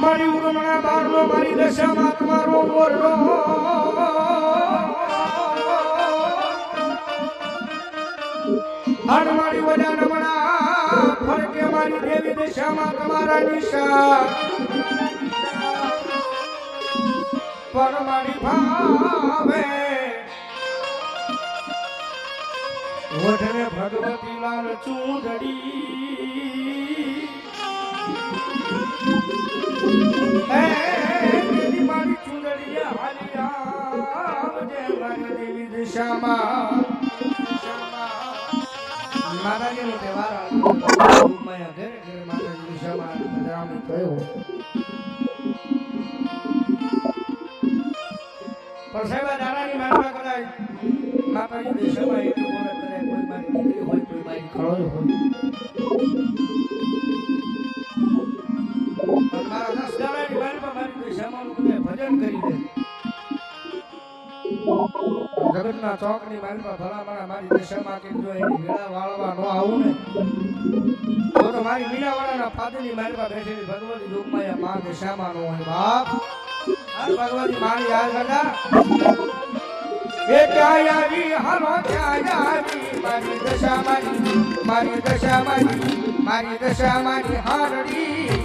મારી ઉર્મણા બારનો, મારી દશામાં તમારો ઓરડો અણ મારી વડા નમણા, ફરકે મારી દેવી ભાવે વઢને ભગવતી લાલ ચૂંદડી દેવી મારી ચૂંદડીએ હાલી આવજે મારી દેવી દિશામાં. માતાજીનો તહેવાર. રૂપમાં ઘરે ઘરે માતાજી દાદાની માતા કદાચ માતાજી દિશામાં મારી ખળોય હોય. ભજન ચોકની માલમાં ભલામણા મારી દિશામાં કે જો નો ને ભગવતી રૂપમાં મા દિશામાં નો બાપ હા ભગવતી મારી યાદ કરતા એ ક્યાં આવી, હાલો ક્યાં આવી દશા મારી મારી દશા મારી મારી દશા મારી હારડી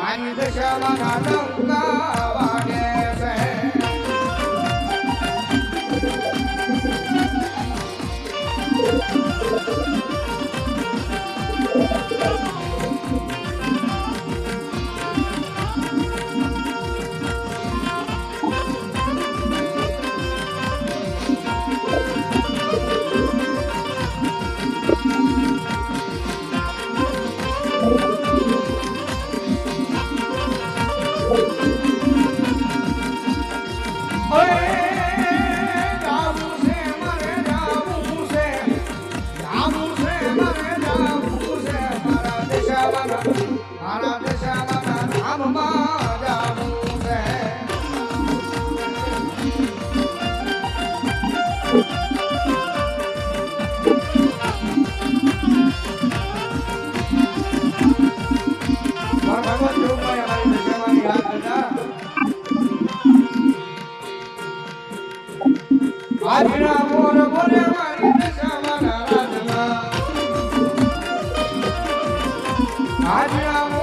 मानि दशमन लङ्कावा આજના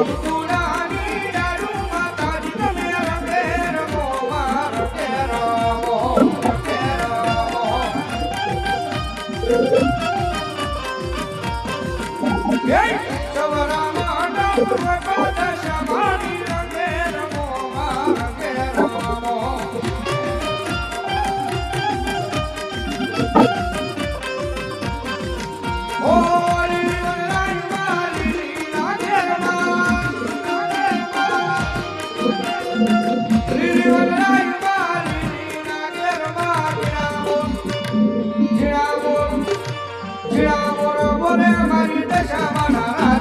Oh. ವೆಂಕಟೇಶ ಮನರ